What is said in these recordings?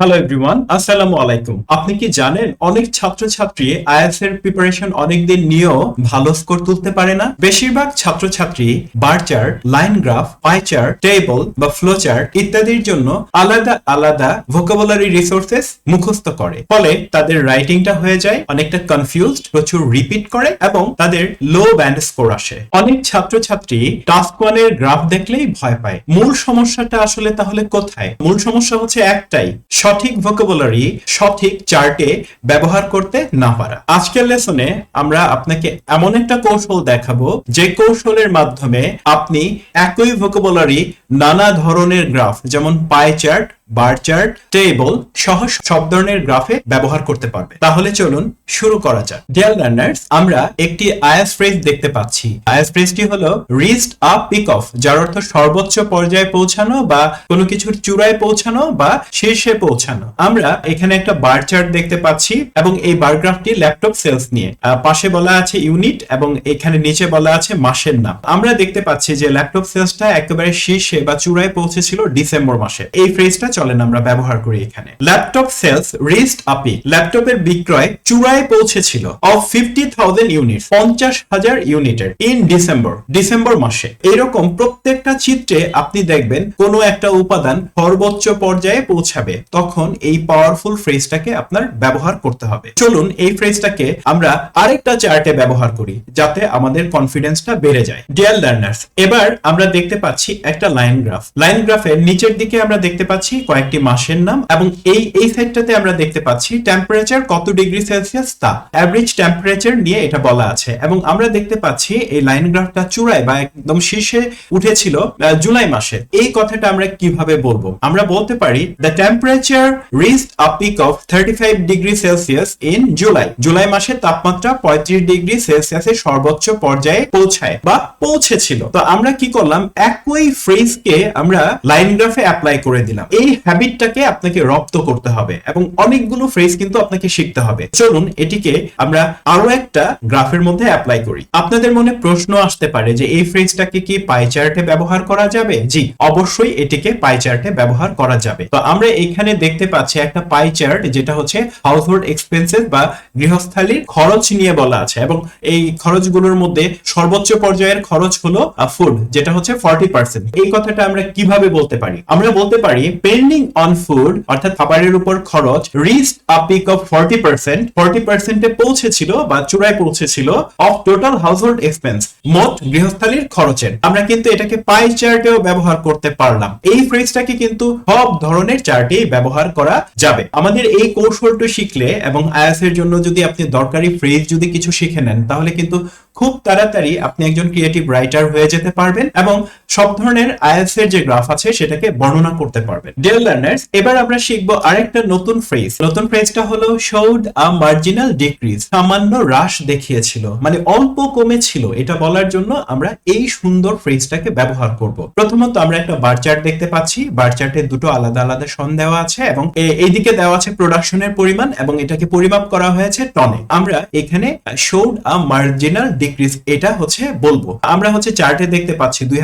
Hello everyone আসসালামু আলাইকুম আপনি কি জানেন অনেক ছাত্রছাত্রী আইএলটিএস এর প্রিপারেশন অনেক দিন নিয়েও ভালো স্কোর তুলতে পারে না বেশিরভাগ ছাত্রছাত্রী bar chart line graph pie chart table বা ফ্লো চার্ট ইত্যাদির জন্য আলাদা আলাদা ভোকাবুলারি রিসোর্সেস মুখস্থ করে ফলে তাদের রাইটিংটা হয়ে যায় অনেকটা কনফিউজড প্রচুর রিপিট করে এবং তাদের লো ব্যান্ড স্কোর আসে অনেক ছাত্রছাত্রী টাস্ক ওয়ানের গ্রাফ দেখলেই ভয় পায় মূল সমস্যাটা আসলে তাহলে কোথায় মূল সমস্যা হচ্ছে একটাই সঠিক ভোকাবুলারি সঠিক চার্টে ব্যবহার করতে না পারা। আজকের লেসনে আমরা আপনাকে এমন একটা কৌশল দেখাবো, যে কৌশলের মাধ্যমে আপনি একই ভোকাবুলারি নানা ধরনের গ্রাফ যেমন pie chart bar chart table সহ সব ধরনের গ্রাফে ব্যবহার করতে পারবে। তাহলে চলুন শুরু করা যাক। ডিয়ার লার্নার্স আমরা একটি আয়াস ফ্রেজ দেখতে পাচ্ছি। আয়াস ফ্রেজটি হলো রিস্ট আপ পিক অফ যার অর্থ সর্বোচ্চ পর্যায়ে পৌঁছানো বা কোনো কিছুর চূড়ায় পৌঁছানো বা শীর্ষে পৌঁছানো। আমরা এখানে একটা বার চার্ট দেখতে পাচ্ছি এবং এই বার গ্রাফটি ল্যাপটপ সেলস নিয়ে। পাশে বলা আছে ইউনিট এবং এখানে নিচে বলা আছে মাসের নাম। আমরা দেখতে পাচ্ছি যে ল্যাপটপ সেলসটা একেবারে শীর্ষে বা চূড়ায় পৌঁছেছিল ডিসেম্বর মাসে। এই ফ্রেজটা চলেন আমরা ব্যবহার করি এখানে। ল্যাপটপ সেলস রিস্ট আপি ল্যাপটপের বিক্রয় চূড়ায় পৌঁছেছিল অফ ফিফটি থাউজেন্ড ইউনিট পঞ্চাশ হাজার ইউনিটের ইন ডিসেম্বর ডিসেম্বর মাসে। এরকম প্রত্যেকটা চিত্রে আপনি দেখবেন কোনো একটা উপাদান সর্বোচ্চ পর্যায়ে পৌঁছাবে। তখন এই পাওয়ারফুল ফ্রেজটাকে আপনার ব্যবহার করতে হবে। চলুন এই ফ্রেজটাকে আমরা আরেকটা চার্টে ব্যবহার করি, যাতে আমাদের কনফিডেন্সটা বেড়ে যায়। ডিয়ার লার্নার্স এবার আমরা দেখতে পাচ্ছি একটা লাইন গ্রাফ লাইন গ্রাফের নিচের দিকে আমরা দেখতে পাচ্ছি কয়েকটি মাসের নাম এবং এই এই সাইডটাতে আমরা দেখতে পাচ্ছি টেম্পারেচার কত ডিগ্রি সেলসিয়াস তা। অ্যাভারেজ টেম্পারেচার নিয়ে এটা বলা আছে। এবং আমরা দেখতে পাচ্ছি এই লাইন গ্রাফটা চূড়ায় বা একদম শীর্ষে উঠেছিল জুলাই মাসে। এই কথাটা আমরা কীভাবে বলব? আমরা বলতে পারি the temperature reached a peak of thirty five degree Celsius in July July মাসে তাপমাত্রা পঁয়ত্রিশ ডিগ্রি সেলসিয়াসের সর্বোচ্চ পর্যায়ে পৌঁছায় বা পৌঁছেছিল। তো আমরা কি করলাম? একই ফ্রেজকে আমরা লাইন গ্রাফে অ্যাপ্লাই করে দিলাম। এই হ্যাবিটটাকে আপনাকে রপ্ত করতে হবে এবং অনেকগুলো ফ্রেজ কিন্তু আপনাকে শিখতে হবে। চলুন এটিকে আমরা আরও একটা গ্রাফের মধ্যে অ্যাপ্লাই করি। আপনাদের মনে প্রশ্ন আসতে পারে যে এই ফ্রেজটাকে কি পাই চার্টে ব্যবহার করা যাবে? জি, অবশ্যই এটিকে পাই চার্টে ব্যবহার করা যাবে। তো আমরা এখানে দেখতে পাচ্ছি একটা পাই চার্ট যেটা হচ্ছে হাউস হোল্ড এক্সপেন্সেস বা গৃহস্থালির খরচ নিয়ে বলা আছে এবং এই খরচগুলোর মধ্যে সর্বোচ্চ পর্যায়ের খরচ হলো ফুড যেটা হচ্ছে ফর্টি পার্সেন্ট এই কথাটা আমরা কীভাবে বলতে পারি? আমরা বলতে পারি পেন্ডিং অন ফুড অর্থাৎ খাবারের উপর খরচ reached a peak of forty percent forty পার্সেন্টে পৌঁছেছিল বা চূড়ায় পৌঁছেছিল of total household expense মোট গৃহস্থালির খরচের। আমরা কিন্তু এটাকে পাই চার্টেও ব্যবহার করতে পারলাম। এই ফ্রেজটাকে কিন্তু সব ধরনের চার্টেই ব্যবহার করা যাবে। আমাদের এই কৌশলটা শিখলে এবং আয়াসের জন্য যদি আপনি দরকারি ফ্রেজ যদি কিছু শিখে নেন, তাহলে কিন্তু খুব তাড়াতাড়ি আপনি একজন ক্রিয়েটিভ রাইটার হয়ে যেতে পারবেন এবং সব ধরনের আইএলস এর যে গ্রাফ আছে সেটাকে বর্ণনা করতে পারবেন। ডিয়ার লার্নার্স এবার আমরা শিখব আরেকটা নতুন ফ্রেজ নতুন ফ্রেজটা হলো শোড আ মার্জিনাল ডিক্রিজ সামান্য হ্রাস দেখিয়েছিল। মানে অল্প কমেছিল। এটা বলার জন্য আমরা এই সুন্দর ফ্রেজটাকে ব্যবহার করব। প্রথমত আমরা একটা বার চার্ট দেখতে পাচ্ছি। বার চার্টে দুটো আলাদা আলাদা সন দেওয়া আছে এবং এইদিকে দেওয়া আছে প্রোডাকশনের পরিমাণ এবং এটাকে পরিমাপ করা হয়েছে টনে আমরা এখানে শোড আ মার্জিনাল ডিক্রিজ এটা হচ্ছে বলব। আমরা হচ্ছে চার্টে দেখতে পাচ্ছি দুই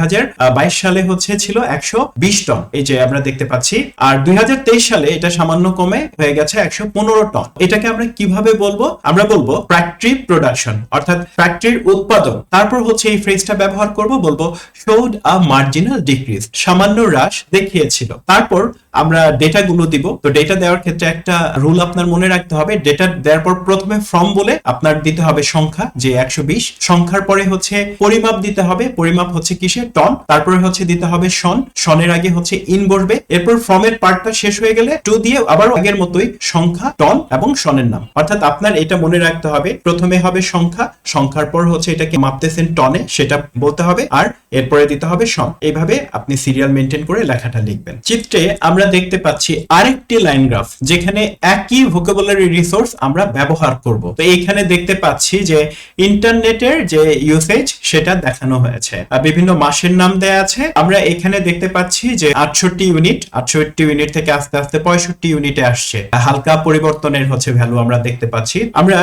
সালে হচ্ছে ছিল একশো বিশ টন। এই যে আমরা দেখতে পাচ্ছি, আর দুই সালে এটা সামান্য কমে হয়ে গেছে একশো পনেরো টন। এটাকে আমরা কীভাবে বলব? আমরা বলব ফ্যাক্টরি প্রোডাকশন অর্থাৎ ফ্যাক্টরির উৎপাদন। তারপর হচ্ছে এই ফ্রেজটা ব্যবহার করব, বলব শোড আ মার্জিনাল ডিক্রিজ সামান্য হ্রাস দেখিয়েছিল। তারপর আমরা ডেটা গুলো দিব। তো ডেটা দেওয়ার ক্ষেত্রে একটা রুল আপনার মনে রাখতে হবে। ডেটা দেওয়ার পর প্রথমে ফ্রম বলে আপনার দিতে হবে সংখ্যা যে একশো বিশ। সংখ্যার পরে হচ্ছে পরিমাপ দিতে হবে। পরিমাপ হচ্ছে কিসে টন তারপরে হচ্ছে দিতে হবে সন। সনের আগে হচ্ছে ইন বসবে। এরপর ফর্মের পার্টটা শেষ হয়ে গেলে টু দিয়ে আবার আগের মতোই সংখ্যা টন এবং সনের নাম। অর্থাৎ আপনার এটা মনে রাখতে হবে। প্রথমে হবে সংখ্যা। সংখ্যার পর হচ্ছে এটাকে মাপতেছেন টনে সেটা বলতে হবে। আর এরপরে দিতে হবে সন। এইভাবে আপনি সিরিয়াল মেনটেন করে লেখাটা লিখবেন। চিত্রে আমরা দেখতে পাচ্ছি আরেকটি লাইন গ্রাফ যেখানে একই ভোকাবুলারি রিসোর্স আমরা ব্যবহার করব। তো এখানে দেখতে পাচ্ছি যে ইন্টারনেটে ইন্টারনেটের যে ইউসেজ সেটা দেখানো হয়েছে। আর বিভিন্ন মাসের নাম দেয়া আছে। আমরা এখানে দেখতে পাচ্ছি যে আটষট্টি ইউনিট আটষট্টি ইউনিট থেকে আস্তে আস্তে পঁয়ষট্টি ইউনিটে আসছে। হালকা পরিবর্তনের হচ্ছে ভ্যালু আমরা দেখতে পাচ্ছি। আমরা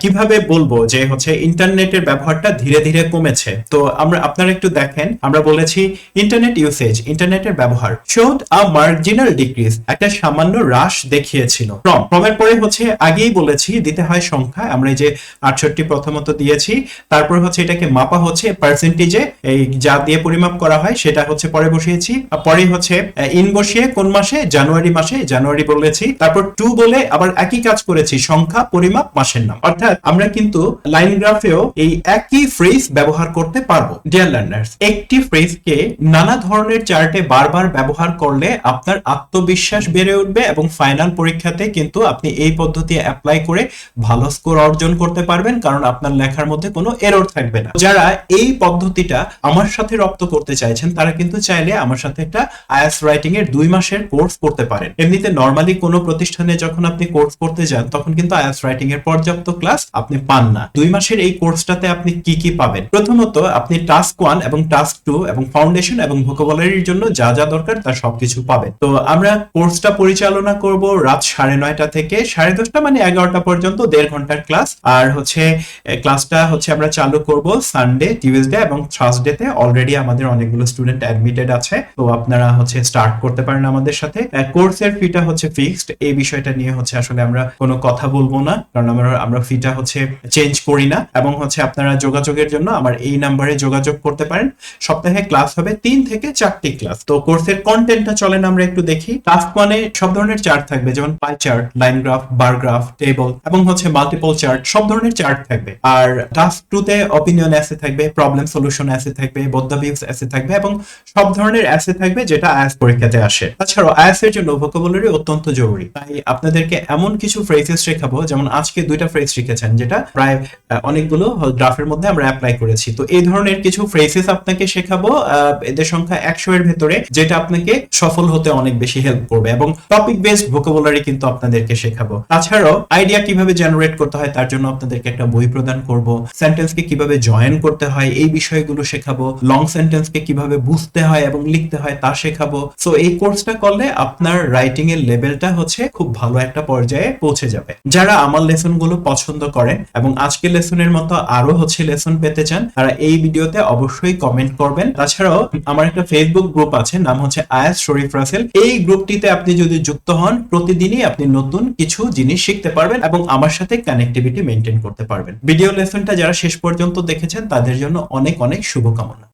কীভাবে বলব যে হচ্ছে ইন্টারনেটের ব্যবহারটা ধীরে ধীরে কমেছে? তো আমরা, আপনারা একটু দেখেন। আমরা বলেছি ইন্টারনেট ইউসেজ ইন্টারনেটের ব্যবহার। শোড আ মার্জিনাল ডিক্রিজ একটা সামান্য হ্রাস দেখিয়েছিল। ফ্রম ফ্রমের পরে হচ্ছে আগেই বলেছি, দিতে হয় সংখ্যা। আমরা এই যে আটষট্টি প্রথমত দিয়েছি। তারপর হচ্ছে এটাকে মাপা হচ্ছে পার্সেন্টেজে এই যা দিয়ে পরিমাপ করা হয় সেটা হচ্ছে পরে বসিয়েছি। পরে হচ্ছে ইন বসিয়ে কোন মাসে? জানুয়ারি মাসে, জানুয়ারি বলেছি। তারপর টু বলে আবার একই কাজ করেছি, সংখ্যা, পরিমাপ, মাসের নাম। অর্থাৎ আমরা কিন্তু লাইন গ্রাফেও এই একই ফ্রেজ ব্যবহার করতে পারব ডিয়ার লার্নার্স একটি ফ্রেজকে নানা ধরনের চার্টে বারবার ব্যবহার করলে আপনার আত্মবিশ্বাস বেড়ে উঠবে এবং ফাইনাল পরীক্ষাতে কিন্তু আপনি এই পদ্ধতি অ্যাপ্লাই করে ভালো স্কোর অর্জন করতে পারবেন, কারণ আপনার লেখার মধ্যে কোনো এরর থাকবে না। যারা এই পদ্ধতিটা আমার সাথে রপ্ত করতে চাইছেন, তারা কিন্তু চাইলে আমার সাথে একটা আইএস রাইটিং এর দুই মাসের কোর্স করতে পারেন। এমনিতে নর্মালি কোনো প্রতিষ্ঠানে যখন আপনি কোর্স করতে যান, তখন কিন্তু আইএস রাইটিং এর পর্যাপ্ত ক্লাস আপনি পান না। দুই মাসের এই কোর্সটাতে আপনি কি কি পাবেন? প্রথমত, আপনি টাস্ক ওয়ান এবং টাস্ক টু এবং ফাউন্ডেশন এবং ভোকাবুলারির জন্য যা যা দরকার তার সবকিছু পাবেন। তো আমরা কোর্সটা পরিচালনা করব রাত সাড়ে নয়টা থেকে সাড়ে দশটা মানে এগারোটা পর্যন্ত, দেড় ঘণ্টার ক্লাস আর হচ্ছে ক্লাসটা হচ্ছে আমরা চালু করব সানডে টিউসডে এবং থার্সডেতে অলরেডি আমাদের অনেকগুলো স্টুডেন্ট অ্যাডমিটেড আছে। তো আপনারা হচ্ছে স্টার্ট করতে পারেন আমাদের সাথে। কোর্সের ফিটা হচ্ছে ফিক্সড এই বিষয়টা নিয়ে হচ্ছে আসলে আমরা কোনো কথা বলব না। কারণ আমরা আমরা ফিটা হচ্ছে চেঞ্জ করি না। এবং হচ্ছে আপনারা যোগাযোগের জন্য আমার এই নাম্বারে যোগাযোগ করতে পারেন। সপ্তাহে ক্লাস হবে তিন থেকে চারটি ক্লাস তো কোর্সের কন্টেন্টটা চলেন আমরা একটু দেখি। টাস্ক ওয়ানে সব ধরনের চার্ট থাকবে। যেমন pie chart line graph bar graph table এবং হচ্ছে মাল্টিপল চার্ট সব ধরনের চার্ট থাকবে। আর টাস্ক টু তে অপিনিয়ন অ্যাসে থাকবে প্রবলেম সলিউশন অ্যাসে থাকবে বোদ্ধা ভিউস অ্যাসে থাকবে এবং সব ধরনের অ্যাসে থাকবে যেটা আয়াস পরীক্ষাতে আসে। তাছাড়াও আয়াস এর জন্য ভোকাবুলারি অত্যন্ত জরুরি। তাই আপনাদেরকে এমন কিছু ফ্রেজেস শেখাবো, যেমন আজকে দুইটা ফ্রেজ শিখেছেন, যেটা প্রায় অনেকগুলো গ্রাফের মধ্যে আমরা অ্যাপ্লাই করেছি। তো এই ধরনের কিছু ফ্রেজেস আপনাকে শেখাবো এদের সংখ্যা একশো এর ভেতরে, যেটা আপনাকে সফল হতে অনেক বেশি হেল্প করবে এবং টপিক বেসড ভোকাবুলারি কিন্তু আপনাদেরকে শেখাবো। তাছাড়াও আইডিয়া কীভাবে জেনারেট করতে হয়, তার জন্য আপনাদেরকে একটা বই প্রদান করব। সেন্টেন্সকে কীভাবে জয়েন করতে হয়, এই বিষয়গুলো শেখাবো লং সেন্টেন্সকে কীভাবে বুঝতে হয় এবং লিখতে হয় তা শেখাবো। সো এই কোর্সটা করলে আপনার রাইটিং এর লেভেলটা হচ্ছে খুব ভালো একটা পর্যায়ে পৌঁছে যাবে। যারা আমার লেসনগুলো পছন্দ করেন এবং আজকের লেসনের মতো আরও হচ্ছে লেসন পেতে চান, তারা এই ভিডিওতে অবশ্যই কমেন্ট করবেন। তাছাড়াও, আমার একটা ফেসবুক গ্রুপ আছে, নাম হচ্ছে আয়াস শরীফ রাসেল। এই গ্রুপটিতে আপনি যদি যুক্ত হন, প্রতিদিনই আপনি নতুন কিছু জিনিস শিখতে পারবেন এবং আমার সাথে কানেক্টিভিটি মেনটেন করতে পারবেন। ভিডিও লেসনটা যারা শেষ পর্যন্ত দেখেছেন তাদের জন্য অনেক অনেক শুভকামনা।